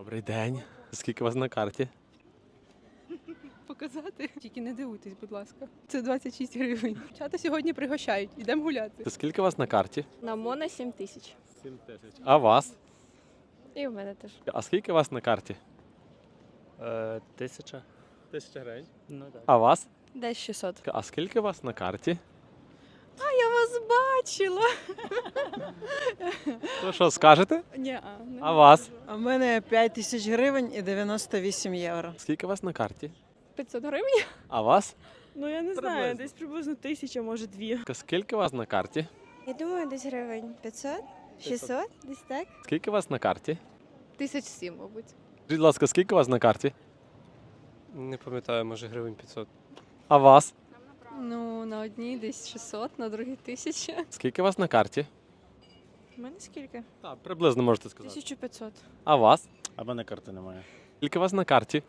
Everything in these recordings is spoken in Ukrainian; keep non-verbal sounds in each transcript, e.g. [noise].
Добрий день. Скільки у вас на карті? Показати. Тільки не дивуйтесь, будь ласка. Це 26 гривень. Чата сьогодні пригощають. Ідемо гуляти. Скільки у вас на карті? На Мона 7 тисяч. 7 тисяч. А вас? І в мене теж. А скільки у вас на карті? Е, тисяча. Тисяча гривень. Ну так. А вас? Десь 600. А скільки у вас на карті? Вас бачила. То що скажете? Ні, А вас? А в мене 5 тисяч гривень і 98 євро. Скільки у вас на карті? 500 гривень? А вас? Ну я не Приблизно. знаю, десь приблизно тисяча, може дві. Скільки у вас на карті? Я думаю, десь гривень 500, 600, десь так. Скільки у вас на карті? Тисяч сім, мабуть. Скажіть, будь ласка, скільки у вас на карті? Не пам'ятаю, може гривень 500. А вас? Ну, на одній десь 600, на другій тисяча. Скільки у вас на карті? У мене скільки? Так, приблизно можете сказати. 1500. А вас? А мене карти немає. Скільки у вас на карті?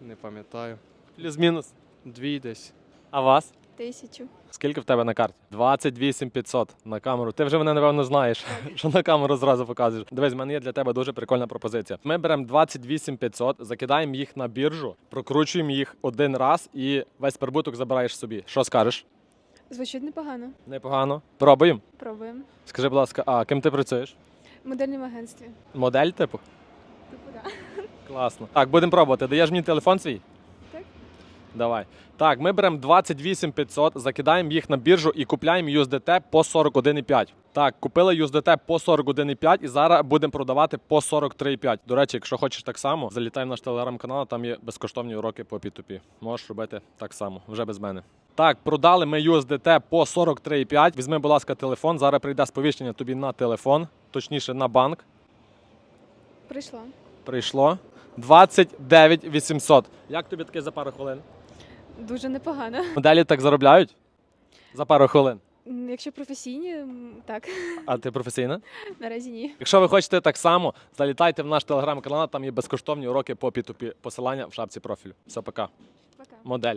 Не пам'ятаю. Плюс-мінус. Дві десь. А вас? Тисячу. Скільки в тебе на карті? 28 500 на камеру. Ти вже мене напевно знаєш, [laughs] що на камеру зразу показуєш. Дивись, в мене є для тебе дуже прикольна пропозиція. Ми беремо 28 500, закидаємо їх на біржу, прокручуємо їх один раз і весь прибуток забираєш собі. Що скажеш? Звучить непогано. Непогано. Пробуємо. Пробуємо. Скажи, будь ласка, а ким ти працюєш? В модельному агентстві. Модель типу? Типу, да. Класно. Так, будемо пробувати. Даєш мені телефон свій? Давай. Так, ми беремо 28 500, закидаємо їх на біржу і купляємо USDT по 41,5. Так, купили USDT по 41,5 і зараз будемо продавати по 43,5. До речі, якщо хочеш так само, залітай в наш телеграм-канал, там є безкоштовні уроки по P2P. Можеш робити так само, вже без мене. Так, продали ми USDT по 43,5. Візьми, будь ласка, телефон. Зараз прийде сповіщення тобі на телефон, точніше на банк. Прийшла. Прийшло 29 800. Як тобі таке за пару хвилин? Дуже непогано. [laughs] Моделі так заробляють? За пару хвилин. Якщо професійні, так. [laughs] А ти професійна? Наразі ні. Якщо ви хочете так само, залітайте в наш телеграм-канал, там є безкоштовні уроки по P2P. Посилання в шапці профілю. Все, пока. Пока. Модель.